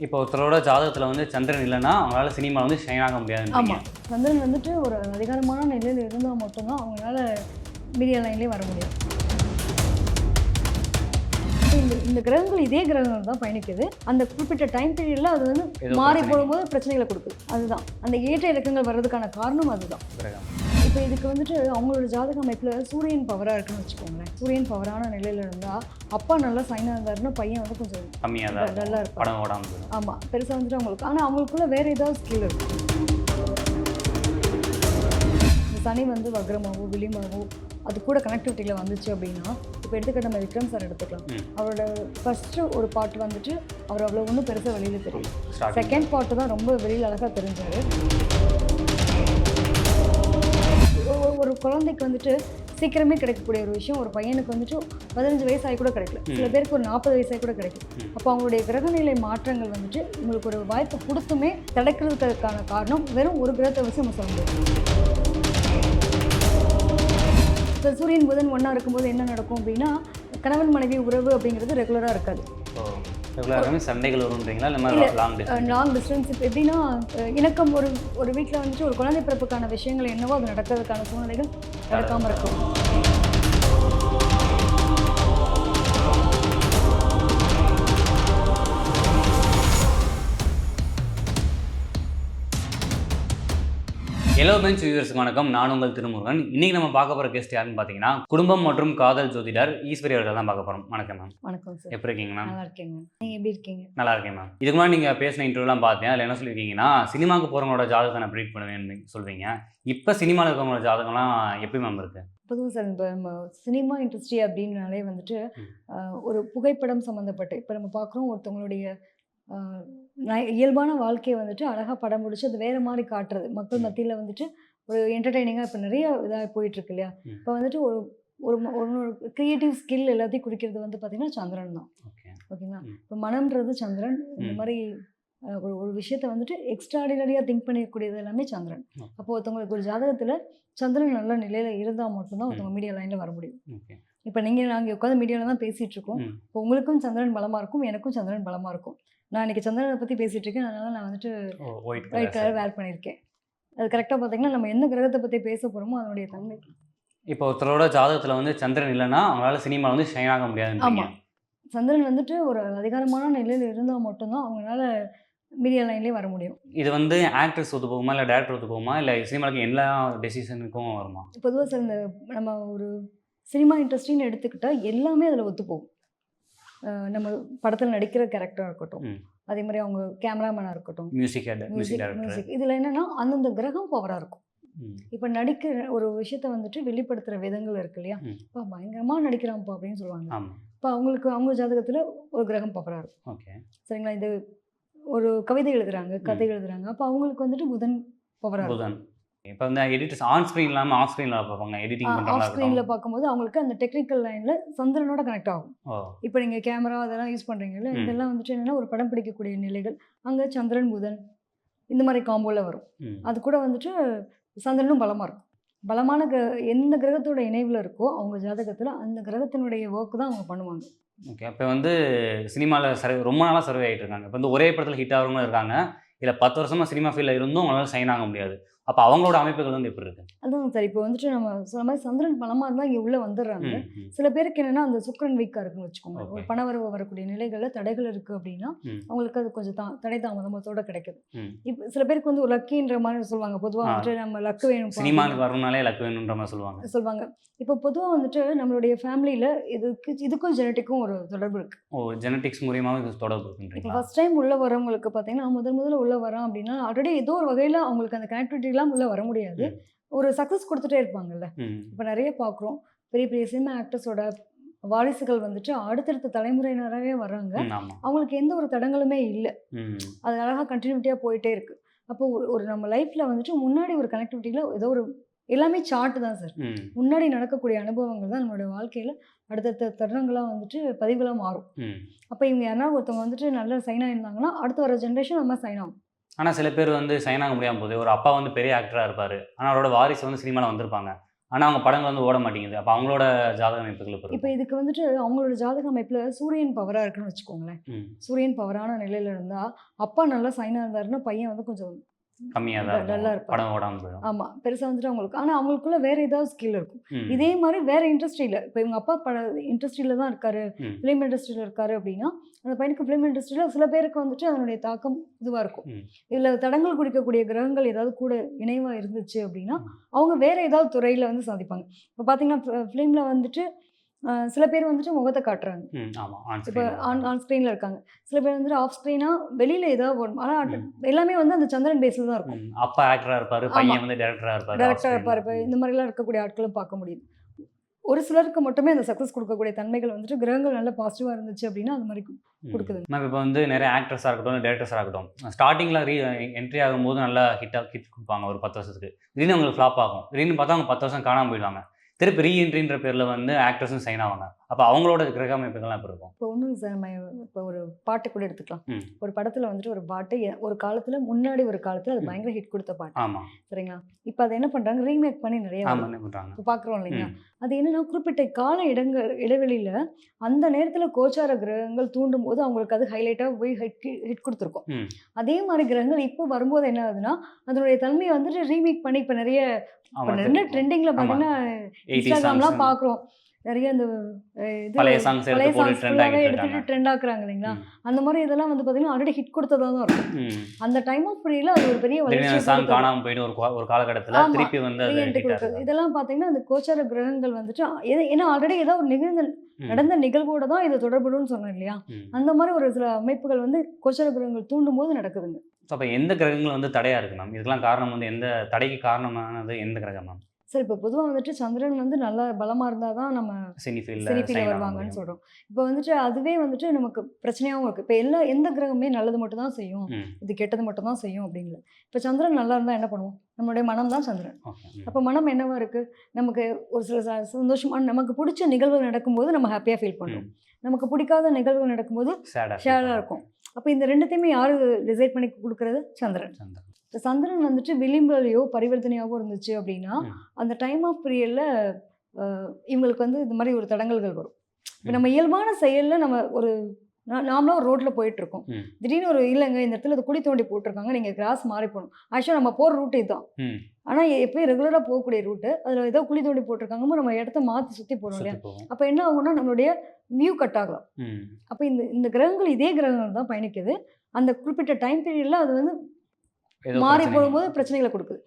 இப்போ ஒருத்தரோட ஜாதகத்தில் வந்து சந்திரன் இல்லைன்னா அவங்களால சினிமா வந்து ஷைன் ஆக முடியாதுன்னு ஆமாம் சந்திரன் வந்துட்டு ஒரு அதிகாரமான நிலையில் இருந்தால் மட்டும்தான் அவங்களால மீடியா லைன்லேயே வர முடியும். இந்த இந்த கிரகங்கள் இதே கிரகங்கள் தான் பயணிக்குது. அந்த குறிப்பிட்ட டைம் பீரியடில் அது வந்து மாறி. போடும்போது பிரச்சனைகளை கொடுக்குது. அதுதான். அந்த ஏற்ற இறக்கங்கள் வர்றதுக்கான காரணம் அதுதான். கிரகம். இப்போ இதுக்கு வந்துட்டு அவங்களோட ஜாதக அமைப்பில் சூரியன் பவராக இருக்குன்னு வச்சுக்கோங்களேன். சூரியன் பவரான நிலையில் இருந்தால் அப்பா நல்லா சைனாக இருந்தாருன்னா பையன் வந்து கொஞ்சம் கம்மியாக. நல்லா இருப்பான். ஆமாம் பெருசாக வந்துட்டு அவங்களுக்கு ஆனால் அவங்களுக்குள்ள வேறு ஏதாவது ஸ்கில் இருக்கும் சனி வந்து வக்ரமாகவோ விளிமாகவோ அது கூட கனெக்டிவிட்டியில் வந்துச்சு அப்படின்னா இப்போ எடுத்துக்கிட்ட நம்ம விக்ரம் சார் எடுத்துக்கலாம். அவரோட ஃபஸ்ட்டு ஒரு பாட்டு வந்துட்டு அவர் அவ்வளோ ஒன்றும் பெருசாக வெளியில் தெரியும் செகண்ட் பாட்டு தான் ரொம்ப வெளியில் அழகாக தெரிஞ்சார். ஒரு குழந்தைக்கு வந்துட்டு சீக்கிரமே கிடைக்கக்கூடிய ஒரு விஷயம். ஒரு பையனுக்கு வந்துட்டு பதினஞ்சு வயசாகி கூட கிடைக்கல. சில பேருக்கு ஒரு நாற்பது வயசாகி கூட கிடைக்கும். அப்போ அவங்களுடைய கிரகநிலை மாற்றங்கள் வந்துட்டு உங்களுக்கு ஒரு வாய்ப்பு கொடுத்துமே கிடைக்கிறதுக்கான காரணம் வெறும் ஒரு கிரகத்தை வச்சு நம்ம சொல்ல முடியும். இப்போ சூரியன் புதன் ஒன்றா இருக்கும்போது என்ன நடக்கும் அப்படின்னா கணவன் மனைவி உறவு அப்படிங்கிறது ரெகுலராக இருக்காது. ரெகுலராகவே சண்டைகள் வரும்ன்றீங்களா? இல்லை மாதிரி லாங் டிஸ்டன்ஸ் லாங் டிஸ்டன்ஸ் இப்போ எப்படின்னா இணக்கம் ஒரு ஒரு வீட்டில் வந்துட்டு ஒரு குழந்தை பிறப்புக்கான விஷயங்கள் என்னவோ அது நடக்கிறதுக்கான சூழ்நிலைகள் நடக்காமல் இருக்கும். எலோ பெஞ்ச் வியூவர்ஸ்க்கு வணக்கம். நான் உங்கள் திருமுருகன். இன்னைக்கு நம்ம பார்க்க போகிற கெஸ்ட் யாருன்னு பார்த்தீங்கன்னா குடும்பம் மற்றும் காதல் ஜோதிடர் ஈஸ்வரி அவர்கள் தான் பார்க்க போகிறோம் வணக்கம் மேம் வணக்கம் சார் எப்படி இருக்கீங்க மேம் நல்லா இருக்கேங்க. நீங்கள் எப்படி இருக்கீங்க? நல்லா இருக்கேன் மேம் இதுக்கு முன்னாடி நீங்கள் பேசின இன்டர்வியூலாம் பார்த்தேன் அதில் என்ன சொல்லியிருக்கீங்கன்னா சினிமாவுக்கு போகிறவங்களோட ஜாதகத்தை நான் ப்ரீட் பண்ணுவேன்னு சொல்வீங்க இப்போ சினிமாவில் இருக்கவங்களோட ஜாதகம்லாம் எப்படி மேம் இருக்குது பொதுவாக சார் இப்போ நம்ம சினிமா இண்டஸ்ட்ரி அப்படின்னாலே வந்துட்டு ஒரு புகைப்படம் சம்மந்தப்பட்ட இப்போ நம்ம பார்க்குறோம் ஒருத்தவங்களுடைய இயல்பான வாழ்க்கையை வந்துட்டு அழகாக படம் முடிச்சு அது வேறு மாதிரி காட்டுறது மக்கள். மத்தியில் வந்துட்டு ஒரு என்டர்டெய்னிங்காக இப்போ நிறைய இதாக போயிட்டுருக்கு இல்லையா. இப்போ வந்துட்டு ஒரு ஒரு ஒரு க்ரியேட்டிவ் ஸ்கில் எல்லாத்தையும் குறிக்கிறது வந்து பார்த்திங்கன்னா சந்திரன் தான் ஓகே ஓகேங்களா. இப்போ மனம்ன்றது சந்திரன் இந்த. மாதிரி ஒரு ஒரு விஷயத்த வந்துட்டு எக்ஸ்ட்ராடினரியாக திங்க் பண்ணிக்கூடியது எல்லாமே சந்திரன். அப்போ ஒருத்தவங்களுக்கு ஒரு ஜாதகத்தில் சந்திரன் நல்ல நிலையில் இருந்தால் மட்டும்தான் ஒருத்தவங்க மீடியா லைனில் வர முடியும் இப்போ நீங்கள் நாங்கள் உட்காந்து மீடியாவில் தான் பேசிகிட்டு இருக்கோம். இப்போ உங்களுக்கும் சந்திரன் பலமாக இருக்கும் எனக்கும் சந்திரன் பலமாக இருக்கும். நான் இன்னைக்கு சந்திரனை பற்றி பேசிகிட்டு இருக்கேன் அதனால் நான் வந்துட்டு ஒயிட் கலர் வேர் பண்ணியிருக்கேன். அது கரெக்டாக பார்த்தீங்கன்னா நம்ம எந்த கிரகத்தை பற்றி பேச போகிறோமோ அதனுடைய தன்மை. இப்போ ஒருத்தரோட ஜாதகத்தில் வந்து சந்திரன் இல்லைன்னா அவங்களால சினிமாவில் வந்து ஷைன் ஆக முடியாதுன்னு ஆமா. சந்திரன் வந்துட்டு ஒரு அதிகாரமான நிலையில் இருந்தால் மட்டும்தான் அவங்களால மீடியா லைன்லேயே வர முடியும். இது வந்து ஆக்ட்ரஸ் ஒத்து போகுமா இல்லை டேரக்டர் ஒத்து போகுமா இல்லை சினிமாவுக்கு எல்லா டெசிஷனுக்கும் வருமா? பொதுவாக சார் இந்த நம்ம ஒரு சினிமா இண்டஸ்ட்ரின்னு எடுத்துக்கிட்டால் எல்லாமே அதில் ஒத்து போகும் நம்ம படத்தில் நடிக்கிற கேரக்டராக இருக்கட்டும். அதே மாதிரி அவங்க கேமராமேனாக இருக்கட்டும். மியூசிக் மியூசிக் இதில் என்னென்னா அந்தந்த கிரகம் பவராக இருக்கும். இப்போ நடிக்கிற ஒரு விஷயத்த வந்துட்டு வெளிப்படுத்துகிற விதங்கள் இருக்கு இல்லையா. இப்போ பயங்கரமாக நடிக்கிறான்ப்பா அப்படின்னு சொல்லுவாங்க. இப்போ அவங்களுக்கு அவங்க ஜாதகத்தில் ஒரு கிரகம் பவராக இருக்கும். ஓகே. சரிங்களா? இது ஒரு கவிதை எழுதுறாங்க கதை எழுதுறாங்க. அப்போ அவங்களுக்கு வந்துட்டு புதன் பவராக இருக்கும். இப்போ வந்து எடிட்டர்ஸ் ஆன் ஸ்க்ரீன் இல்லாமல் ஆஃப் ஸ்க்ரீனில் பார்ப்பாங்க. எடிட்டிங் ஆஃப் பண்ணுறவங்களா ஸ்க்ரீனில் பார்க்கும்போது அவங்களுக்கு அந்த டெக்னிக்கல் லைனில் சந்திரனோட கனெக்ட் ஆகும். இப்போ நீங்கள் கேமரா அதெல்லாம் யூஸ் பண்ணுறீங்கல்ல. இதெல்லாம் வந்துட்டு என்னென்னா ஒரு படம் பிடிக்கக்கூடிய நிலைகள். அங்கே சந்திரன் புதன் இந்த மாதிரி காம்போவில் வரும். அது கூட வந்துட்டு சந்திரனும் பலமாக இருக்கும். பலமான கிர எந்த கிரகத்தோட இணைவில் இருக்கோ அவங்க ஜாதகத்தில் அந்த கிரகத்தினுடைய ஒர்க் தான் அவங்க பண்ணுவாங்க. ஓகே அப்போ வந்து சினிமாவில் சர்வே ரொம்ப நாளாக சர்வே ஆகிட்டு இருக்காங்க. இப்போ வந்து ஒரே படத்தில் ஹிட் ஆகிறவங்களும் இருக்காங்க. இல்லை பத்து வருஷமாக சினிமா ஃபீல்டில் இருந்தும் அவங்களால சைன் ஆக முடியாது. அப்போ அவங்களோட அமைப்புகள் வந்து எப்படி இருக்கு? அதுதான் சார். இப்போ வந்துட்டு நம்ம சொன்ன மாதிரி சந்திரன் பலமாக இருந்தால் இங்கே உள்ளே வந்துடுறாங்க. சில பேருக்கு என்னென்னா அந்த சுக்கிரன் வீக்காக இருக்குன்னு வச்சுக்கோங்க. ஒரு பணவரவு வரக்கூடிய நிலைகளில் தடைகள் இருக்குது அப்படின்னா. அவங்களுக்கு அது கொஞ்சம் தா தடை தாமதமத்தோட கிடைக்குது. இப்போ சில பேருக்கு வந்து ஒரு லக்கின்ற மாதிரி சொல்லுவாங்க. பொதுவாக. வந்துட்டு நம்ம லக்கு வேணும் சினிமாவுக்கு வரணும்னாலே லக்கு வேணுன்ற மாதிரி சொல்லுவாங்க. சொல்லுவாங்க. இப்போ பொதுவாக வந்துட்டு நம்மளுடைய ஃபேமிலியில் இதுக்கு இதுக்கும் ஜெனட்டிக்கும் ஒரு தொடர்பு இருக்குது ஓ ஜெனட்டிக்ஸ் மூலியமாக இது தொடர்பு இப்போ இருக்குன்றீங்களா ஃபஸ்ட் டைம் உள்ளே வரவங்களுக்கு பார்த்தீங்கன்னா முதல் முதல்ல உள்ளே வரோம் அப்படின்னா ஆல்ரெடி ஏதோ ஒரு வகையில் அவங்களுக்கு அந்த கனெக்டிவிட்டிலாம் உள்ளே வர முடியாது. ஒரு சக்ஸஸ் கொடுத்துட்டே இருப்பாங்கல்ல. இப்போ நிறைய பார்க்குறோம் பெரிய பெரிய சினிமா ஆக்டர்ஸோட வாரிசுகள் வந்துட்டு அடுத்தடுத்த தலைமுறையினராகவே வர்றாங்க. அவங்களுக்கு எந்த ஒரு தடங்களுமே இல்லை. அது அழகாக கண்டினியூட்டியாக போயிட்டே இருக்கு. அப்போ ஒரு நம்ம லைஃப்பில் வந்துட்டு முன்னாடி ஒரு கனெக்டிவிட்டியில் ஏதோ ஒரு எல்லாமே சார்ட் தான் சார் முன்னாடி நடக்கக்கூடிய அனுபவங்கள் தான் நம்மளோட வாழ்க்கையில் அடுத்தடுத்த தருணங்களாக வந்துட்டு பதிவுகளாக மாறும். அப்போ இவங்க யாரா ஒருத்தவங்க வந்துட்டு நல்ல சைன் ஆயிருந்தாங்கன்னா அடுத்து வர ஜென்ரேஷன் நம்ம சைன் ஆகும். ஆனால் சில பேர் வந்து சைன் ஆக முடியாமல் போகுது. ஒரு அப்பா வந்து பெரிய ஆக்டராக இருப்பார். ஆனால் அவரோட வாரிசு வந்து சினிமாவில் வந்திருப்பாங்க. ஆனால் அவங்க படங்கள் வந்து ஓட மாட்டேங்குது. அப்போ அவங்களோட ஜாதக அமைப்புகள் இப்போ இதுக்கு வந்துட்டு அவங்களோட ஜாதக அமைப்பில் சூரியன் பவராக இருக்குன்னு வச்சுக்கோங்களேன். சூரியன் பவரான நிலையில் இருந்தால் அப்பா நல்லா சைனாக இருந்தாருன்னா பையன் வந்து கொஞ்சம் கம்மியாக தான் டல்லா இருக்கும். படம் ஓடாமல் போயிடும். ஆமாம் பெருசாக வந்துட்டு அவங்களுக்கு ஆனால் அவங்களுக்குள்ள வேற ஏதாவது ஸ்கில் இருக்கும். இதே மாதிரி வேற இண்டஸ்ட்ரியில் இப்போ இவங்க அப்பா பட இண்டஸ்ட்ரியில் தான் இருக்காரு. ஃபிலிம் இண்டஸ்ட்ரியில் இருக்காரு அப்படின்னா அந்த பையனுக்கு ஃபிலிம் இண்டஸ்ட்ரியில் சில பேருக்கு வந்துட்டு அதனுடைய தாக்கம் இதுவாக இருக்கும். இதில் தடங்கள் குடிக்கக்கூடிய கிரகங்கள் ஏதாவது கூட இணைவாக இருந்துச்சு அப்படின்னா. அவங்க வேற ஏதாவது துறையில் வந்து சாதிப்பாங்க இப்போ பார்த்தீங்கன்னா ஃபிலிமில் வந்துட்டு சில பேர் வந்துட்டு முகத்தை காட்டுறாங்க இப்போ. ஆன் ஆன் ஸ்க்ரீனில் இருக்காங்க சில பேர் வந்துட்டு ஆஃப் ஸ்க்ரீனாக வெளியில் ஏதாவது வரும் ஆனால். எல்லாமே வந்து அந்த சந்திரன் பேஸில் தான் இருக்கும். அப்பா ஆக்டரா இருப்பாரு பையன் வந்து டேரக்டரா இருப்பாரு டேரக்டராக இருப்பார் இந்த மாதிரிலாம் இருக்கக்கூடிய ஆட்களும் பார்க்க முடியுது ஒரு சிலருக்கு மட்டுமே அந்த சக்ஸஸ் கொடுக்கக்கூடிய தன்மைகள் வந்துட்டு கிரகங்கள் நல்ல பாசிட்டிவாக இருந்துச்சு அப்படின்னா அது மாதிரி கொடுக்குது. மேம் இப்போ வந்து நிறைய ஆக்டர்ஸாக இருக்கட்டும் டேரக்டர்ஸாக இருக்கட்டும் ஸ்டார்டிங்கில் ரீ என்ட்ரி ஆகும்போது நல்லா ஹிட்டாக ஹிட் கொடுப்பாங்க ஒரு பத்து வருஷத்துக்கு. திடீர்னு அவங்களுக்கு ஃப்ளாப் ஆகும். திடீர்னு பார்த்தா அவங்க பத்து வருஷம் காணாமல் போயிடுவாங்க. திருப்பி ரீஎன்ட்ரின்ற பேரில் வந்து ஆக்டர்ஸும் சைன் ஆவாங்க. அப்போ அவங்களோட கிரக அமைப்புகள்லாம் எப்படி இருக்கும்? இப்போ ஒன்றும் சார். நம்ம இப்போ ஒரு பாட்டு கூட எடுத்துக்கலாம். ஒரு படத்தில் வந்துட்டு ஒரு பாட்டு ஒரு காலத்தில் முன்னாடி ஒரு காலத்தில் அது. பயங்கர ஹிட் கொடுத்த பாட்டு. ஆமாம் சரிங்களா? இப்போ அதை என்ன பண்ணுறாங்க ரீமேக் பண்ணி நிறைய பண்ணுறாங்க பார்க்குறோம் இல்லைங்களா. அது என்னன்னா குறிப்பிட்ட கால இடங்கள் இடைவெளியில் அந்த நேரத்தில் கோச்சார கிரகங்கள் தூண்டும் போது அவங்களுக்கு அது ஹைலைட்டாக போய் ஹிட் ஹிட் கொடுத்துருக்கும். அதே மாதிரி கிரகங்கள் இப்போ வரும்போது என்ன ஆகுதுன்னா அதனுடைய தன்மையை வந்துட்டு ரீமேக் பண்ணி இப்போ நிறைய இப்போ நிறைய ட்ரெண்டிங்கில் பார்த்தீங்கன்னா இன்ஸ்டாகிராம்லாம் பார்க்குறோம் நிறைய அஹ், இது பழைய சாங்ஸ் எடுத்துட்டு ட்ரெண்ட் ஆக்குறாங்க இல்லைங்களா. அந்த மாதிரி இதெல்லாம் வந்து பார்த்தீங்கன்னா ஆல்ரெடி ஹிட் கொடுத்ததா தான் இருக்கும். அந்த டைம் ஆஃப் பீரியடில் அது ஒரு பெரிய சாங் காணாமல் போயிட்டு ஒரு ஒரு காலகட்டத்தில். திருப்பி வந்து இதெல்லாம் பார்த்தீங்கன்னா அந்த கோச்சார கிரகங்கள் வந்துட்டு ஏன்னா ஆல்ரெடி ஏதோ ஒரு நிகழ்ந்த. நடந்த நிகழ்வோட தான் இது தொடர்புடும்னு சொன்னேன் இல்லையா. அந்த மாதிரி ஒரு சில அமைப்புகள் வந்து கோச்சார கிரகங்கள் தூண்டும் போது நடக்குதுங்க ஸோ அப்போ எந்த கிரகங்கள் வந்து தடையாக இருக்கு மேம் இதுக்கெல்லாம் காரணம் வந்து எந்த தடைக்கு காரணமானது எந்த கிரகம் மேம் சரி இப்போ பொதுவாக வந்துட்டு சந்திரன் வந்து நல்லா பலமாக இருந்தால் தான் நம்ம சினி ஃபீல்டில் வருவாங்கன்னு சொல்கிறோம் இப்போ வந்துட்டு அதுவே வந்துட்டு நமக்கு பிரச்சனையாகவும் இருக்குது இப்போ எல்லா எந்த கிரகமே நல்லது மட்டும் தான் செய்யும். இது கெட்டது மட்டும் தான் செய்யும் அப்படிங்கல இப்போ சந்திரன் நல்லா இருந்தால் என்ன பண்ணுவோம்? நம்மளுடைய மனம் தான் சந்திரன். அப்போ மனம் என்னவா இருக்குது நமக்கு ஒரு சில ச- சந்தோஷமான நமக்கு பிடிச்ச நிகழ்வுகள் நடக்கும்போது நம்ம ஹாப்பியாக ஃபீல் பண்ணுறோம் நமக்கு பிடிக்காத நிகழ்வுகள் நடக்கும்போது ஷேடாக இருக்கும். அப்போ இந்த ரெண்டுத்தையுமே யார் டிசைட் பண்ணி கொடுக்கறது? சந்திரன். சந்திரன். சந்திரன் வந்துட்டு விளிம்புலையோ பரிவர்த்தனையாவோ இருந்துச்சு அப்படின்னா. அந்த டைம் ஆஃப் பீரியடில் இவங்களுக்கு வந்து இந்த மாதிரி ஒரு தடங்கல்கள் வரும். இப்போ. நம்ம இயல்பான செயலில் நம்ம ஒரு நாமளும் ஒரு ரோட்டில் போயிட்டு இருக்கோம். திடீர்னு ஒரு இல்லைங்க இந்த இடத்துல இது குழி தோண்டி போட்டிருக்காங்க நீங்கள் கிராஸ் மாறி போகணும் ஆக்சுவலாக நம்ம போகிற ரூட் இதுதான். ஆனால் எப்பயும் ரெகுலராக போகக்கூடிய ரூட்டு அதில் ஏதோ குழி தோண்டி போட்டிருக்காங்க நம்ம இடத்த மாற்றி சுற்றி போகிறோம் இல்லையா அப்போ என்ன ஆகும்னா நம்மளுடைய வியூ கட் ஆகலாம். அப்போ இந்த இந்த கிரகங்கள் இதே கிரகங்கள் தான் பயணிக்குது. அந்த குறிப்பிட்ட டைம் பீரியடில் அது வந்து மாறி. போகும்போது பிரச்சனைகளை கொடுக்குது.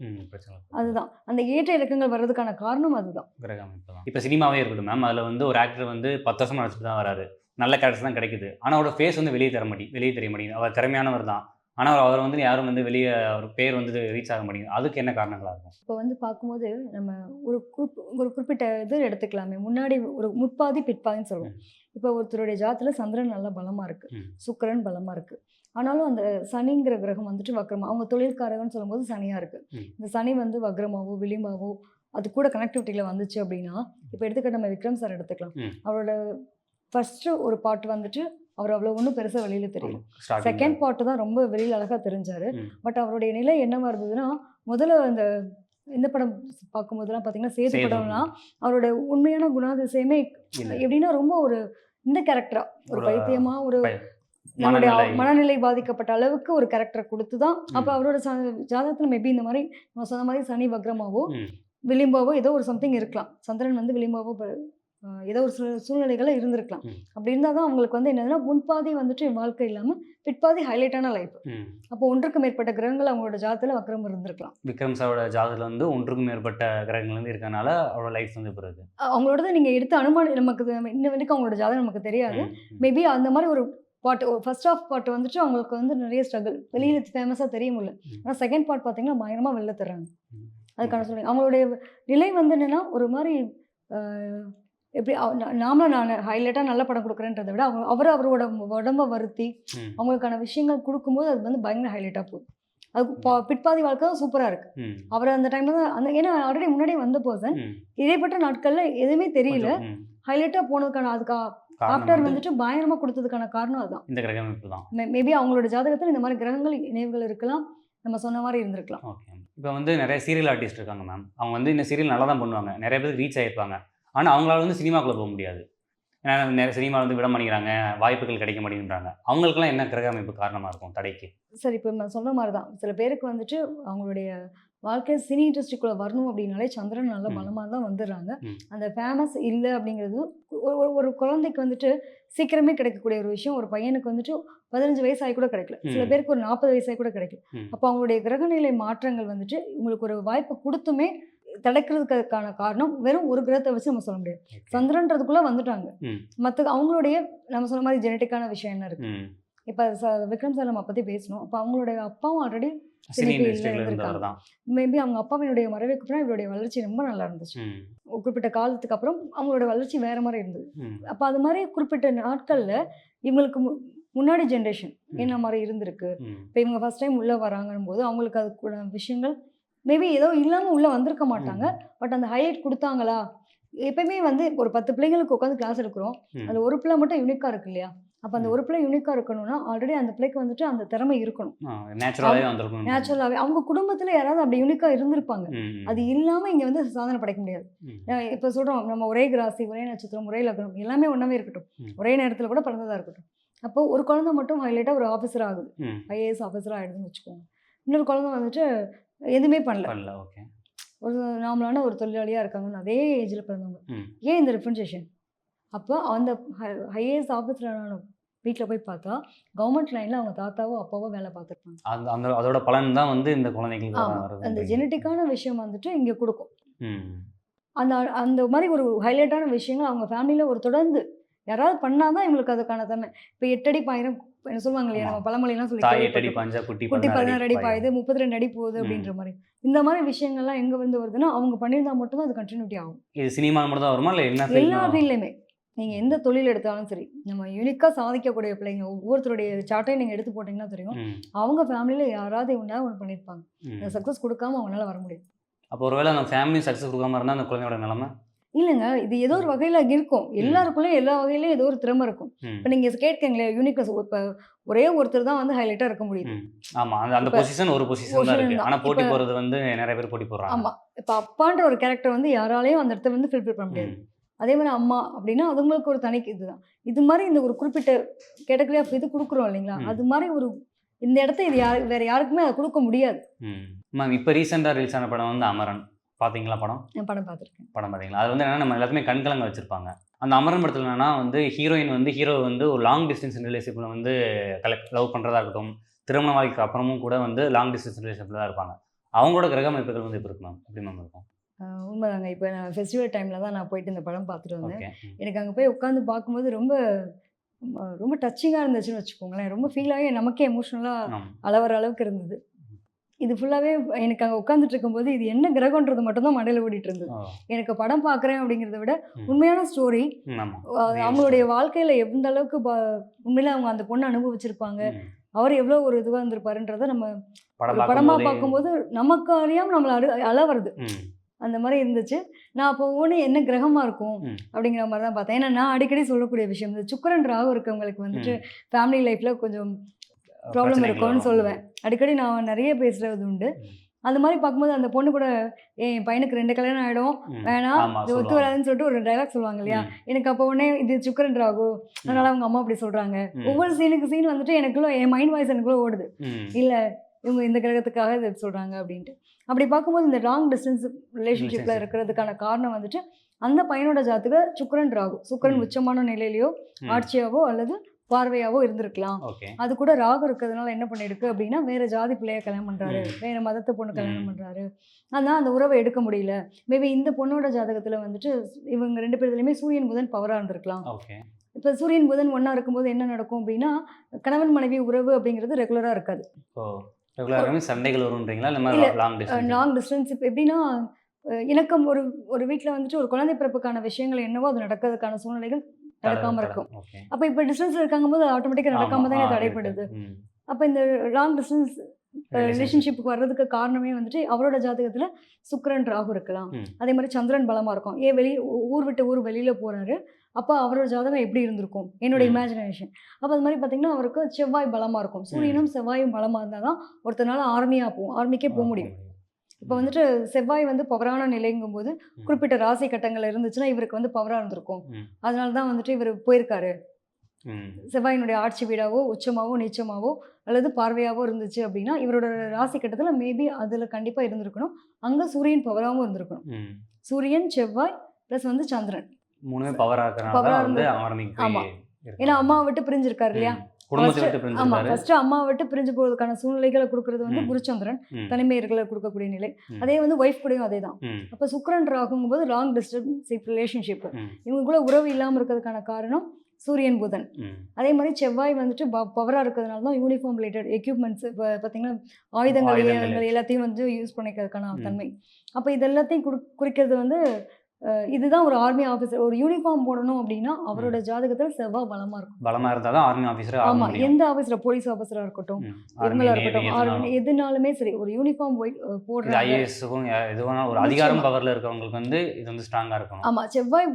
அதுதான். அந்த ஏற்ற இறக்கங்கள் வர்றதுக்கான காரணம் அதுதான். கிரக அமைப்பு தான். இப்போ சினிமாவே இருக்கட்டும் மேம் அதில் வந்து ஒரு ஆக்டர் வந்து பத்து வருஷம் நடிச்சுட்டு தான் வராரு. நல்ல கேரக்டர்ஸ் தான் கிடைக்குது. ஆனால் அவரோட ஃபேஸ் வந்து வெளியே தர மாட்டேங்குது வெளியே தெரிய மாட்டேங்குது. அவர் திறமையானவர் தான். ஆனால் அவர் வந்து யாரும் வந்து வெளியே அவர் பேர் வந்து ரீச் ஆக மாட்டேங்குது. அதுக்கு என்ன காரணங்களாக இருக்கும்? இப்போ வந்து பார்க்கும்போது நம்ம ஒரு குறிப் ஒரு குறிப்பிட்ட இது எடுத்துக்கலாமே. முன்னாடி ஒரு முற்பாதி பிற்பாதின்னு சொல்லுவோம். இப்போ ஒருத்தருடைய ஜாத்தில் சந்திரன் நல்லா பலமாக இருக்குது. சுக்கிரன் பலமாக இருக்குது ஆனாலும் அந்த சனிங்கிற கிரகம் வந்துட்டு வக்ரமா அவங்க தொழில்காரகன்னு சொல்லும்போது சனியாக இருக்குது. இந்த சனி வந்து வக்ரமாவோ விளிம்பாவோ அது கூட கனெக்டிவிட்டியில் வந்துச்சு அப்படின்னா இப்போ எடுத்துக்கிட்ட நம்ம விக்ரம் சார் எடுத்துக்கலாம். அவரோட ஃபர்ஸ்ட் ஒரு பாட்டு வந்துட்டு அவர் அவ்வளோ ஒன்றும் பெருசாக வெளியில் தெரியல செகண்ட் பாட்டு தான் ரொம்ப வெளியில் அழகாக தெரிஞ்சாரு. பட் அவருடைய நிலை என்னவா இருந்ததுன்னா முதல்ல அந்த இந்த படம் பார்க்கும்போதெல்லாம் பார்த்தீங்கன்னா சேது. படம்லாம் அவரோட உண்மையான குணாதிசயமே. எப்படின்னா ரொம்ப ஒரு இந்த கேரக்டரா ஒரு ஒரு பைத்தியமா ஒரு நம்மளுடைய மனநிலை. பாதிக்கப்பட்ட அளவுக்கு ஒரு கேரக்டர் கொடுத்து தான் அப்போ. அவரோட ஜாதகத்துல மேபி இந்த மாதிரி நம்ம சொன்ன மாதிரி சனி வக்ரமாவோ. விளிம்பாவோ ஏதோ ஒரு சம்திங் இருக்கலாம் சந்திரன் வந்து விளிம்பாவோ ஏதோ ஒரு சூ- சூழ்நிலைகள் இருந்திருக்கலாம். அப்படி இருந்தால் தான் அவங்களுக்கு வந்து என்னதுன்னா முன்பாதி வந்துட்டு வாழ்க்கை இல்லாமல் பிற்பாதி ஹைலைட்டான லைஃப். அப்போ ஒன்றுக்கு மேற்பட்ட கிரகங்கள் அவங்களோட ஜாதத்துல வக்ரம் இருந்திருக்கலாம் விக்ரம் சாரோட ஜாதகத்தில் வந்து ஒன்றுக்கும் மேற்பட்ட கிரகங்கள் வந்து இருக்கனால அவரோட லைஃப் வந்து அ- அவங்களோட நீங்க எடுத்த அனுமானம் நமக்கு இன்ன வரைக்கும் அவங்களோட ஜாதகம் நமக்கு தெரியாது. மேபி அந்த மாதிரி ஒரு பாட்டு ஃபர்ஸ்ட் ஆஃப் பாட்டு வந்துட்டு அவங்களுக்கு வந்து நிறைய ஸ்ட்ரகிள் வெளியில ஃபேமஸாக தெரிய முடியல. ஆனால் செகண்ட் பார்ட் பார்த்தீங்கன்னா பயங்கரமாக வெளில தர்றாங்க. அதுக்கான சொல்லுங்க அவங்களுடைய நிலை வந்து என்னன்னா ஒரு மாதிரி எப்படி நாம நான் ஹைலைட்டாக நல்ல படம் கொடுக்குறேன்றதை விட அவங்க அவர் அவரோட உடம்ப வருத்தி. அவங்களுக்கான விஷயங்கள் கொடுக்கும்போது அது வந்து பயங்கர ஹைலைட்டாக போகுது அது பிற்பாதி வாழ்க்கை தான் சூப்பராக இருக்கு ம். அவர் அந்த டைம்ல தான் அந்த ஏன்னா ஆல்ரெடி முன்னாடியே வந்த பர்சன். இடைப்பட்ட நாட்கள்ல எதுவுமே தெரியல. ஹைலைட்டாக போனதுக்கான அதுக்கு காரணம் ஆஃப்டர் வந்து வந்துட்டு பயங்கரமா கொடுத்ததுக்கான காரணம் அதுதான். இந்த கிரக அமைப்பு தான் மேபி அவங்களோட ஜாதகத்தில் இந்த மாதிரி கிரகங்கள் இணைவுகள் இருக்கலாம். நம்ம சொன்ன மாதிரி இருந்திருக்கலாம். ஓகே இப்போ வந்து நிறைய சீரியல் ஆர்டிஸ்ட் இருக்காங்க மேம் அவங்க வந்து இந்த சீரியல் நல்லா தான் பண்ணுவாங்க. நிறைய பேர் ரீச் ஆகிருப்பாங்க ஆனால் அவங்களால வந்து சினிமாக்குள்ளே போக முடியாது. ஏன்னா நிறைய சினிமா வந்து விட மாட்டேங்கிறாங்க. வாய்ப்புகள் கிடைக்க மாட்டேங்கிறாங்க அவங்களுக்குலாம் என்ன கிரக அமைப்பு காரணமாக இருக்கும் தடைக்கு? சரி இப்போ நான் சொன்ன மாதிரி தான் சில பேருக்கு வந்துட்டு அவங்களுடைய வாழ்க்கை சினி இண்டஸ்ட்ரிக்குள்ளே வரணும் அப்படின்னாலே சந்திரன் நல்ல. பலமாக தான் வந்துடுறாங்க. அந்த ஃபேமஸ் இல்லை அப்படிங்கிறது ஒரு ஒரு- குழந்தைக்கு வந்துட்டு சீக்கிரமே கிடைக்கக்கூடிய ஒரு விஷயம் ஒரு பையனுக்கு வந்துட்டு பதினஞ்சு வயசாகி கூட கிடைக்கல சில. பேருக்கு ஒரு நாற்பது வயசாகி கூட கிடைக்கல. அப்போ அவங்களுடைய கிரகநிலை மாற்றங்கள் வந்துட்டு உங்களுக்கு ஒரு வாய்ப்பு கொடுத்துமே தடுக்கிறதுக்கான காரணம் வெறும் ஒரு கிரகத்தை வச்சு நம்ம சொல்ல முடியாது. சந்திரன்றதுக்குள்ளே வந்துட்டாங்க. மற்ற அவங்களுடைய நம்ம சொன்ன மாதிரி ஜெனட்டிக்கான விஷயம் என்ன இருக்கு இப்போ விக்ரம் சார் நம்ம பற்றி பேசணும் அப்போ அவங்களுடைய அப்பாவும் ஆல்ரெடி சினி இண்டஸ்ட்ரியில் இருந்தவர் தான். மேபி அவங்க அப்பாவினுடைய மறைவுக்கு அப்புறம் இவருடைய வளர்ச்சி ரொம்ப நல்லா இருந்துச்சு. குறிப்பிட்ட காலத்துக்கு அப்புறம் அவங்களோட வளர்ச்சி வேற மாதிரி இருந்தது. அப்போ அது மாதிரி குறிப்பிட்ட நாட்களில் இவங்களுக்கு முன்னாடி ஜென்ரேஷன். என்ன மாதிரி இருந்திருக்கு? இப்போ இவங்க ஃபர்ஸ்ட் டைம் உள்ளே வராங்கன்னும் போது அவங்களுக்கு அதுக்குள்ள விஷயங்கள் மேபி ஏதோ இல்லாமல் உள்ளே வந்திருக்க மாட்டாங்க. பட் அந்த ஹைலைட் கொடுத்தாங்களா? எப்பயுமே வந்து ஒரு பத்து பிள்ளைங்களுக்கு உட்காந்து கிளாஸ் எடுக்கிறோம். அதில் ஒரு பிள்ளை மட்டும் யூனிக்காக இருக்கு இல்லையா? அப்போ அந்த. ஒரு பிள்ளை யூனிக்காக இருக்கணும்னா ஆல்ரெடி அந்த பிள்ளைக்கு வந்துட்டு அந்த திறமை இருக்கணும். நேச்சுரலாகவே அவங்க குடும்பத்தில் யாராவது அப்படி யூனிக்காக இருந்திருப்பாங்க. அது இல்லாமல் இங்கே வந்து சாதனை படைக்க முடியாது. இப்போ சொல்கிறோம் நம்ம ஒரே கிராசி ஒரே நட்சத்திரம் ஒரே லக்னம் எல்லாமே ஒன்றாவே இருக்கட்டும். ஒரே நேரத்தில் கூட பிறந்ததாக இருக்கட்டும். அப்போ ஒரு குழந்தை மட்டும் ஹைலைட்டாக ஒரு ஆஃபீஸர் ஆகுது. ஐஏஎஸ் ஆஃபீஸராக ஆகிடுதுன்னு வச்சுக்கோங்க. இன்னொரு குழந்தை வந்துட்டு எதுவுமே பண்ணல. பண்ணல ஓகே. ஒரு நார்மலான ஒரு தொழிலாளியாக இருக்காங்கன்னு அதே ஏஜில் பிறந்தவங்க. ஏன் இந்த டிஃப்ரென்ஷியேஷன் அப்போ அந்த ஐஏஎஸ் ஆஃபீஸரான வீட்டில் போய் பார்த்தா கவர்மெண்ட் லைனில் அவங்க தாத்தாவோ அப்பாவோ வேலை பார்த்துருப்பாங்க. அந்த அந்த அதோட பலன் தான் வந்து இந்த குழந்தைங்களுக்கு அந்த ஜெனட்டிக்கான விஷயம் வந்துட்டு இங்கே கொடுக்கும். அந்த அந்த மாதிரி ஒரு ஹைலைட்டான விஷயங்கள் அவங்க ஃபேமிலியில் ஒரு தொடர்ந்து யாராவது பண்ணாதான் இவங்களுக்கு அதுக்கான தன்மை. இப்போ எட்டடி பாயிரம் என்ன சொல்லுவாங்க இல்லையா. நம்ம பழமொழிலாம் சொல்லி குட்டி பதினாறு அடி பாயுது. முப்பத்தி ரெண்டு அடி போகுது அப்படின்ற மாதிரி. இந்த மாதிரி விஷயங்கள்லாம் எங்கே வந்து வருதுன்னா அவங்க பண்ணியிருந்தா மட்டும்தான் அது கண்டினியூட்டி ஆகும். இது சினிமா மட்டும் தான் வருமா? இல்லை என்ன எல்லா ஃபீல்ட்லையுமே நீங்கள் எந்த தொழில் எடுத்தாலும் சரி நம்ம யூனிக்காக சாதிக்கக்கூடிய பிள்ளைங்க ஒவ்வொருத்தருடைய சார்ட்டையும் நீங்கள் எடுத்து போட்டிங்கன்னா தெரியும். அவங்க ஃபேமிலியில் யாராவது ஒன்றா ஒன்று பண்ணியிருப்பாங்க ம். அந்த சக்ஸஸ் கொடுக்காம அவங்களால வர முடியும் அப்போ ஒருவேளை அந்த ஃபேமிலி சக்ஸஸ் கொடுக்காம இருந்தால் அந்த குழந்தையோட நிலைமை? இல்லைங்க இது ஏதோ ஒரு வகையில் இருக்கும். எல்லாருக்குள்ளேயும் எல்லா வகையிலையும் ஏதோ ஒரு திறமை இருக்கும். இப்போ நீங்கள் கேட்கீங்களே யூனிக்னஸ் இப்போ ஒரே ஒருத்தர் தான் வந்து ஹைலைட்டாக இருக்க முடியும் ம். ஆமா அந்த அந்த பொசிஷன் ஒரு பொசிஷன் தான் position இருக்கு. தான். ஆனா போட்டி போறது வந்து நிறைய பேர் போட்டி போடுறாங்க. ஆமாம் இப்போ அப்பான்ற ஒரு கேரக்டர் வந்து யாராலையும் அந்த இடத்த வந்து ஃபில்ஃபில் பண்ண முடியாது. அதே மாதிரி அம்மா அப்படின்னா அதுங்களுக்கு ஒரு தனி இதுதான். இது மாதிரி இந்த ஒரு குறிப்பிட்ட கேட்டகரி ஆஃப் இது கொடுக்குறோம் இல்லைங்களா. அது மாதிரி ஒரு இந்த இடத்த இது யாரு வேற யாருக்குமே அதை கொடுக்க முடியாது. மேம் இப்போ ரீசெண்டாக ரிலீஸ் ஆன படம் வந்து அமரன். பாத்தீங்களா படம்? படம் பார்த்துருக்கேன் படம் பார்த்தீங்களா அது வந்து என்னன்னா நம்ம எல்லாத்துமே கண்கலங்க வச்சிருப்பாங்க. அந்த அமரன் படத்தில் என்னன்னா வந்து ஹீரோயின் வந்து ஹீரோ வந்து ஒரு லாங் டிஸ்டன்ஸ் ரிலேஷன்ஷிப்பில் வந்து கலெக்ட் லவ் பண்ணுறதா இருக்கட்டும் திருமண வாழ்க்கைக்கு அப்புறமும் கூட வந்து லாங் டிஸ்டன்ஸ் ரிலேஷன்ஷிப்பில் தான் இருப்பாங்க. அவங்களோட கிரக அமைப்புகள் வந்து எப்படி இருக்கு மேம். எப்படி மேம் இருக்கும்? உண்மைதாங்க. இப்போ நான் ஃபெஸ்டிவல் டைமில் தான் நான் போயிட்டு இந்த படம் பார்த்துட்டு வந்தேன். எனக்கு அங்கே போய் உட்காந்து பார்க்கும்போது ரொம்ப ரொம்ப டச்சிங்காக இருந்துச்சுன்னு வச்சுக்கோங்களேன். ரொம்ப ஃபீலாகவே நமக்கே எமோஷ்னலாக அளவர அளவுக்கு இருந்தது. இது ஃபுல்லாகவே எனக்கு அங்கே உட்காந்துட்டு இருக்கும்போது இது என்ன கிரகன்றது மட்டும்தான் மண்டையில் ஓடிட்டு இருந்தது. எனக்கு படம் பார்க்குறேன் அப்படிங்கிறத விட. உண்மையான ஸ்டோரி அவங்களுடைய வாழ்க்கையில் எந்த அளவுக்கு உண்மையில அவங்க அந்த பொண்ணை அனுபவிச்சிருப்பாங்க. அவர் எவ்வளோ ஒரு இதுவாக இருந்திருப்பாருன்றதை நம்ம படமாக பார்க்கும்போதே- நமக்கு அறியாமல் நம்மளை அழு வருது அந்த மாதிரி இருந்துச்சு நான் அப்போ ஒன்று என்ன கிரகமாக இருக்கும். அப்படிங்கிற மாதிரி தான் பார்த்தேன் ஏன்னா நான் அடிக்கடி சொல்லக்கூடிய விஷயம் இந்த சுக்கரன் ராகு இருக்கவங்களுக்கு வந்துட்டு ஃபேமிலி லைஃப்பில் கொஞ்சம் ப்ராப்ளம் இருக்கும்னு. சொல்லுவேன் அடிக்கடி நான் நிறைய பேசுறது உண்டு. அந்த மாதிரி பார்க்கும்போது அந்த பொண்ணு கூட "ஏய், என் பையனுக்கு ரெண்டு கல்யாணம் ஆகிடும். வேணாம் இது ஒத்து. வராதுன்னு சொல்லிட்டு ஒரு டைலாக் சொல்லுவாங்க இல்லையா. எனக்கு அப்போ உடனே இது சுக்கரன் ராகு அதனால அவங்க அம்மா அப்படி சொல்றாங்க ம். ஒவ்வொரு சீனுக்கு சீன் வந்துட்டு எனக்குள்ள என் மைண்ட் வாய்ஸ் எனக்குள்ள ஓடுது. இல்ல இவங்க இந்த கிரகத்துக்காக இதை சொல்றாங்க அப்படின்ட்டு. அப்படி பார்க்கும்போது இந்த லாங் டிஸ்டன்ஸ் ரிலேஷன்ஷிப்ல Relationship. இருக்கிறதுக்கான காரணம் வந்துட்டு அந்த பையனோட ஜாத்துக்கு சுக்கரன் ராகு. சுக்கரன். உச்சமான நிலையிலயோ. ஆட்சியாவோ அல்லது பார்வையாவோ இருந்திருக்கலாம். அது கூட ராகு இருக்கிறதுனால என்ன பண்ணிருக்கு அப்படின்னா வேற ஜாதி பிள்ளைய கல்யாணம் பண்றாரு. வேற மதத்தை பொண்ணு கல்யாணம். பண்றாரு. அதான் அந்த உறவை எடுக்க முடியல. மேபி இந்த பொண்ணோட ஜாதகத்துல வந்துட்டு இவங்க ரெண்டு பேர்துலையுமே சூரியன் புதன் பவரா இருந்திருக்கலாம். இப்போ சூரியன் புதன் ஒன்றா இருக்கும்போது என்ன நடக்கும் அப்படின்னா கணவன் மனைவி உறவு அப்படிங்கிறது ரெகுலராக இருக்காது. ரெகுலராகவே சண்டைகள் வரும்ன்றீங்களா? இல்லை லாங் டிஸ்டன்ஸ் லாங் டிஸ்டன்ஸ் இப்போ எப்படின்னா இணக்கம் ஒரு ஒரு வீட்டில் வந்துட்டு ஒரு குழந்தை பிறப்புக்கான விஷயங்கள் என்னவோ அது நடக்கிறதுக்கான சூழ்நிலைகள் நடக்காம இருக்கும். அப்போ இப்போ டிஸ்டன்ஸில் இருக்காங்க போது ஆட்டோமேட்டிக்காக நடக்காம தானே தடைப்படுது அப்போ இந்த லாங் டிஸ்டன்ஸ் ரிலேஷன்ஷிப்புக்கு வர்றதுக்கு காரணமே வந்துட்டு அவரோட ஜாதகத்துல சுக்கிரன் ராகு இருக்கலாம். அதே மாதிரி சந்திரன் பலமா இருக்கும். ஏன் வெளியே ஊர் விட்டு ஊர் வெளியில போறாரு. அப்போ அவரோட ஜாதகம் எப்படி இருந்திருக்கும்? என்னோட. இமேஜினேஷன் அப்போ அது மாதிரி பார்த்தீங்கன்னா அவருக்கு செவ்வாய் பலமா இருக்கும். சூரியனும் செவ்வாயும் பலமா இருந்தால் தான் ஒருத்தனால ஆர்மியா போகும் ஆர்மிக்கே போக முடியும். இப்போ வந்துட்டு செவ்வாய் வந்து பவரான நிலைங்கும் போது குறிப்பிட்ட ராசி கட்டங்கள் இருந்துச்சுன்னா இவருக்கு வந்து பவரா இருந்திருக்கும். அதனால தான் வந்துட்டு இவர் போயிருக்காரு. செவ்வாயினுடைய ஆட்சி வீடாவோ உச்சமாவோ நீச்சமாவோ அல்லது பார்வையாவோ இருந்துச்சு அப்படின்னா இவரோட ராசி கட்டத்தில் மேபி அதில் கண்டிப்பாக இருந்திருக்கணும் அங்கே சூரியன் பவராகவும் இருந்திருக்கணும். சூரியன் செவ்வாய் ப்ளஸ் வந்து சந்திரன் மூணுமே பவரா இருக்கிறனால Power ஆ தான் வந்து இருந்தது. ஆர்மிக்கு ஆமா. போய் ஏன்னா அம்மாவை விட்டு பிரிஞ்சிருக்காரு இல்லையா ஆமா ஃபர்ஸ்ட் அம்மாவை விட்டு பிரிஞ்சு போறதுக்கான சூழ்நிலைகளை கொடுக்கறது வந்து. குருச்சந்திரன். தனிமையர்களை கொடுக்கக்கூடிய நிலை. அதே வந்து ஒய்ஃப் கூடயும் அதே தான். அப்போ சுக்கிரன் ராகுங்கும்போது லாங் டிஸ்டன்ஸ் ரிலேஷன்ஷிப். இவங்களுக்குள்ள உறவு இல்லாமல் இருக்கிறதுக்கான காரணம் சூரியன் புதன். அதே மாதிரி செவ்வாய் வந்துட்டு பவராக இருக்கிறதுனால தான் யூனிஃபார்ம் ரிலேட்டட் எக்யூப்மெண்ட்ஸ் இப்போ பார்த்தீங்கன்னா ஆயுதங்கள் எல்லாத்தையும் வந்து யூஸ் பண்ணிக்கிறதுக்கான. தன்மை அப்போ இது எல்லாத்தையும் குறி குறிக்கிறது வந்து இதுதான் ஒரு ஆர்மி ஆஃபீஸர் ஒரு யூனிஃபார்ம் போடணும் அப்படின்னா அவரோட ஜாதகத்தில் செவ்வாய் பலமாக இருக்கும். பலமா இருந்தாதான் ஆர்மி ஆபீசர் ஆக ஆமா எந்த ஆஃபீஸில் போலீஸ் ஆஃபீஸராக இருக்கட்டும் Army, இருக்கட்டும் army, எதுனாலும். சரி ஒரு யூனிஃபார்ம் போடுறாங்க. ஐஏஎஸ்க்கும் எதுவான ஒரு அதிகாரம் பவர்ல இருக்கவங்களுக்கு வந்து இது வந்து ஸ்ட்ராங்கா இருக்கணும். ஆமா செவ்வாய்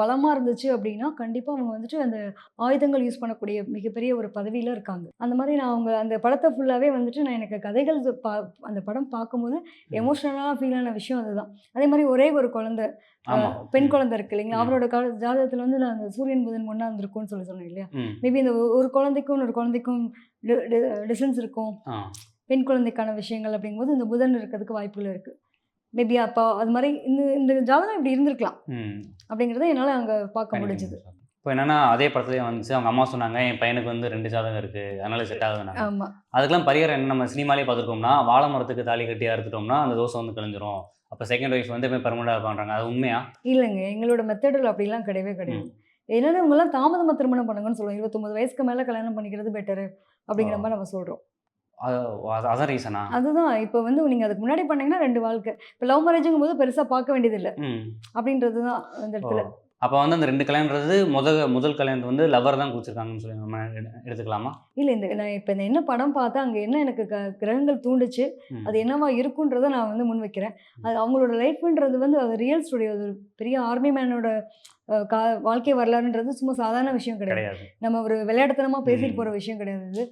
பலமா இருந்துச்சு அப்படின்னா கண்டிப்பா அவங்க வந்துட்டு அந்த ஆயுதங்கள் யூஸ் பண்ணக்கூடிய மிகப்பெரிய ஒரு பதவியில இருக்காங்க. அந்த மாதிரி நான் அவங்க அந்த படத்தை ஃபுல்லாவே வந்துட்டு நான் எனக்கு கதைகள் அந்த படம் பார்க்கும்போது எமோஷனலாக ஃபீல் ஆன விஷயம் அதுதான். அதே மாதிரி ஒரே ஒரு குழந்தை பெண் குழந்தை இருக்கு இல்லைங்களா. அவரோட கால ஜாதகத்துல வந்து நான் அந்த சூரியன் புதன் ஒண்ணா இருந்திருக்கும்னு சொல்லி சொன்னேன் இல்லையா. மேபி இந்த ஒரு- குழந்தைக்கும் ஒரு குழந்தைக்கும் டிஸ்டன்ஸ் இருக்கும். பெண் குழந்தைக்கான விஷயங்கள் அப்படிங்கும்போது இந்த புதன் இருக்கிறதுக்கு வாய்ப்புகள் இருக்கு. மேபி அப்போ அது மாதிரி இந்த இந்த ஜாதகம் இப்படி இருந்திருக்கலாம். அப்படிங்கிறத என்னால் அங்கே பார்க்க. முடிஞ்சது. இப்போ என்னன்னா அதே படத்துலயே வந்துச்சு. அவங்க அம்மா சொன்னாங்க என் பையனுக்கு வந்து ரெண்டு ஜாதகம் இருக்கு. அதனால செட் ஆகுதுனாங்க ஆமா. அதுக்கெல்லாம் பரிகாரம் என்ன? நம்ம சினிமாலே பார்த்துருக்கோம்னா வாழை மரத்துக்கு தாலி கட்டி அறுத்துட்டோம்னா அந்த தோசை வந்து கழிஞ்சிரும். அப்போ செகண்ட் ஒய்ஃப் வந்து பெர்மனண்டாக பண்ணுறாங்க அது உண்மையா? இல்லைங்க. எங்களோட மெத்தடில் அப்படிலாம் கிடையவே கிடையாது. என்னன்னா இவங்கெல்லாம் தாமதமாக திருமணம் பண்ணுங்கன்னு சொல்லுவோம். இருபத்தொம்பது வயசுக்கு மேலே கல்யாணம் பண்ணிக்கிறது பெட்டரு அப்படிங்கிற. மாதிரி நம்ம சொல்கிறோம் அது- அது- அதான் ரீசனா அதுதான். இப்போ வந்து நீங்கள் அதுக்கு முன்னாடி பண்ணீங்கன்னா ரெண்டு வாழ்க்கை. இப்போ லவ் மேரேஜுங்கும் போது பெருசாக பார்க்க வேண்டியதில்லை. அப்படின்றது தான் அந்த இடத்துல. அப்போ வந்து அந்த ரெண்டு கல்யாணன்றது முதல் முதல் கல்யாணத்து வந்து லவர் தான் குடிச்சிருக்காங்கன்னு சொல்லி நம்ம எடு- எடுத்துக்கலாமா? இல்லை இந்த நான் இப்போ இந்த என்ன படம் பார்த்தா அங்கே என்ன எனக்கு க கிரகங்கள் தூண்டுச்சு. அது என்னவா இருக்குன்றதை நான் வந்து முன் வைக்கிறேன். அது அவங்களோட லைஃப்ன்றது வந்து அது ரியல் ஸ்டோரி அது ஒரு பெரிய ஆர்மி மேனோட கா வாழ்க்கை வரலாறுன்றது சும்மா சாதாரண விஷயம் கிடையாது. நம்ம ஒரு விளையாட்டுத்தனமாக பேசிட்டு. போகிற விஷயம் கிடையாது.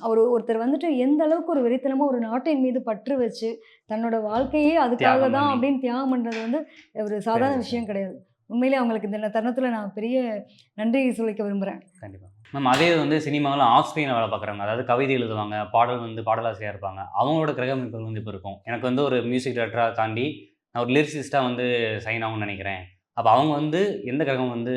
அவர் ஒருத்தர் வந்துட்டு எந்த அளவுக்கு ஒரு வெறித்தனமாக ஒரு நாட்டின் மீது பற்று வச்சு தன்னோட வாழ்க்கையே அதுக்காக தான். அப்படின்னு தியாகம் பண்ணுறது வந்து ஒரு சாதாரண விஷயம் கிடையாது. உண்மையிலே அவங்களுக்கு இந்த தருணத்தில் நான் பெரிய நன்றி சொல்லிக்க விரும்புகிறேன் கண்டிப்பாக மேம் அதே வந்து சினிமாவில் ஆஃப் ஸ்க்ரீனில் வேலை பார்க்குறாங்க அதாவது கவிதை எழுதுவாங்க பாடல் வந்து பாடலாசிரியர் இருப்பாங்க அவங்களோட கிரக அமைப்புகள் வந்து இப்போ இருக்கும். எனக்கு வந்து ஒரு மியூசிக் டேரக்டராக தாண்டி நான் ஒரு லிரிசிஸ்ட்டாக வந்து சைன் ஆகும்னு நினைக்கிறேன். அப்போ அவங்க வந்து எந்த கிரகம் வந்து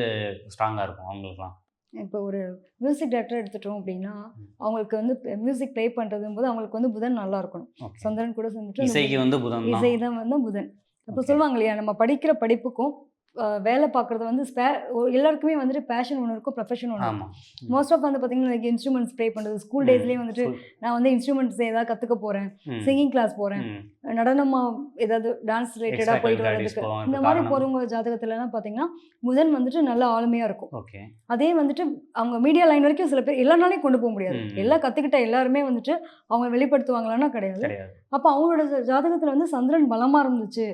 ஸ்ட்ராங்காக இருக்கும் அவங்களுக்குலாம் இப்போ ஒரு மியூசிக் டேரக்டர் எடுத்துட்டோம் அப்படின்னா. அவங்களுக்கு வந்து மியூசிக் ப்ளே பண்ணுறதும் போது அவங்களுக்கு வந்து புதன் நல்லா இருக்கணும். சந்திரன் கூட சேர்ந்துட்டு இசைக்கு வந்து புதன் தான். இசை தான் வந்து புதன். இப்போ. சொல்லுவாங்க இல்லையா நம்ம படிக்கிற படிப்புக்கும் வேலை பார்க்குறது வந்து ஸ்பே எல்லாருக்குமே வந்துட்டு பேஷன் ஒன்று இருக்கும் ப்ரொஃபஷன் ஒன்று இருக்கும். மோஸ்ட் ஆஃப் வந்து பார்த்தீங்கன்னா like இன்ஸ்ட்ருமெண்ட்ஸ் ப்ளே பண்ணுறது ஸ்கூல் டேஸ்லேயே வந்துட்டு நான் வந்து இன்ஸ்ட்ருமெண்ட்ஸ் ஏதாவது கற்றுக்க போகிறேன் சிங்கிங் கிளாஸ் போகிறேன் நடனமா ஏதாவது டான்ஸ் ரிலேட்டடாக போயிட்டு வர்றதுக்கு. இந்த மாதிரி. போகிறவங்க ஜாதகத்துலலாம் பார்த்தீங்கன்னா புதன் வந்துட்டு நல்ல ஆளுமையாக இருக்கும். அதே வந்துட்டு அவங்க மீடியா லைன் வரைக்கும் சில பேர் எல்லா நாளையும் கொண்டு போக முடியாது. எல்லாம் கற்றுக்கிட்ட எல்லாருமே வந்துட்டு அவங்க வெளிப்படுத்துவாங்களான்னா கிடையாது. அப்போ அவங்களோட ஜாதகத்துல வந்து சந்திரன் பலமா இருந்துச்சு.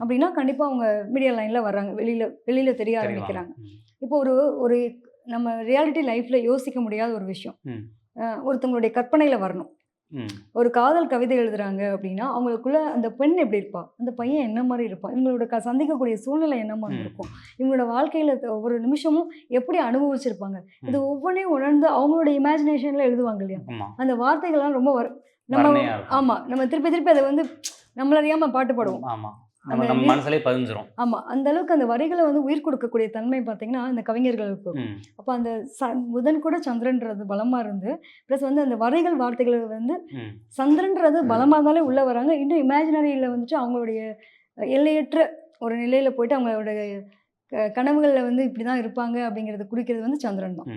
அப்படின்னா கண்டிப்பா அவங்க மீடியா லைன்ல வர்றாங்க. வெளியில வெளியில தெரிய ஆரம்பிக்கிறாங்க. இப்போ ஒரு ஒரு நம்ம ரியாலிட்டி லைஃப்ல யோசிக்க முடியாத ஒரு விஷயம். ஒருத்தவங்களுடைய கற்பனையில வரணும். ஒரு காதல் கவிதை எழுதுறாங்க அப்படின்னா அவங்களுக்குள்ள அந்த பெண் எப்படி இருப்பா? அந்த பையன் என்ன மாதிரி இருப்பான்? இவங்களோட க சந்திக்கக்கூடிய சூழ்நிலை என்ன மாதிரி. இருக்கும்? இவங்களோட வாழ்க்கையில ஒவ்வொரு நிமிஷமும் எப்படி அனுபவிச்சிருப்பாங்க? இது. ஒவ்வொன்றையும் உணர்ந்து அவங்களோட இமேஜினேஷன்ல எழுதுவாங்க இல்லையா? அந்த வார்த்தைகள்லாம் ரொம்ப வர- நம்ம. ஆமா நம்ம திருப்பி திருப்பி அதை வந்து நம்மள அறியாம பாட்டு பாடுவோம். நம்ம அந்த நம்ம லி- மனசுலேயே பதிஞ்சிரும். ஆமா அந்த அளவுக்கு அந்த வரிகளை வந்து உயிர் கொடுக்கக்கூடிய தன்மை பார்த்தீங்கன்னா இந்த கவிஞர்களுக்கு அப்போ அந்த புதன் கூட சந்திரன்றது பலமா இருந்து ப்ளஸ் வந்து அந்த வரிகள் வார்த்தைகள் வந்து சந்திரன்றது பலமா இருந்தாலே உள்ள வராங்க. இன்னும் இமேஜினரியில் வந்துட்டு அவங்களுடைய எல்லையற்ற ஒரு நிலையில போயிட்டு அவங்களோட கனவுகள்ல வந்து இப்படி தான் இருப்பாங்க அப்படிங்கிறத குறிக்கிறது வந்து சந்திரன் தான்.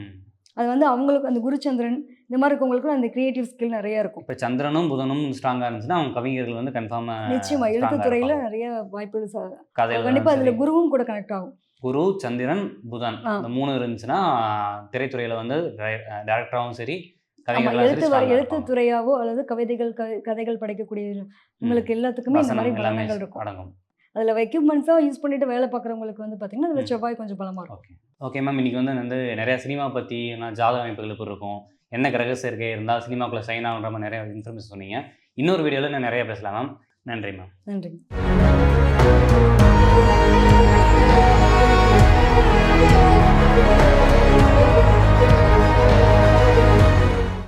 அது வந்து அவங்களுக்கு அந்த குருச்சந்திரன் இந்த மாதிரி இருக்கவங்களுக்கும் அந்த கிரியேட்டிவ் ஸ்கில் நிறைய இருக்கும். இப்போ சந்திரனும் புதனும் ஸ்ட்ராங்காக இருந்துச்சுன்னா அவங்க கவிஞர்கள் வந்து கன்ஃபார்மாக நிச்சயமா எழுத்துத்துறையில நிறைய வாய்ப்புகள் ச- கதையில் கண்டிப்பா அதுல குருவும் கூட கனெக்ட் ஆகும். குரு சந்திரன் புதன். இந்த மூணு இருந்துச்சுன்னா திரைத்துறையில் வந்து டைரக்டராகவும் சரி எழுத்து எழுத்து. துறையாவோ அல்லது கவிதைகள் கதைகள் படைக்கக்கூடிய உங்களுக்கு எல்லாத்துக்குமே இந்த மாதிரி பலன்கள் இருக்கும். அடங்கும். அதில் எக்யூப்மெண்ட்ஸாக யூஸ் பண்ணிட்டு வேலை பார்க்குறவங்களுக்கு வந்து பார்த்தீங்கன்னா அதில். செவ்வாய் கொஞ்சம் பலமாக இருக்கும். ஓகே ஓகே மேம் இன்னைக்கு வந்து வந்து நிறைய சினிமா பற்றி நான் ஜாதக அமைப்புகள் எப்படி இருக்கும். என்ன கிரக சேர்க்கை இருந்தால் சினிமாக்குள்ளே சைன் ஆகுன்ற மாதிரி நிறைய இன்ஃபர்மேஷன் சொன்னீங்க. இன்னொரு வீடியோவில் நான் நிறைய பேசலாம் மேம் நன்றி மேம் நன்றி.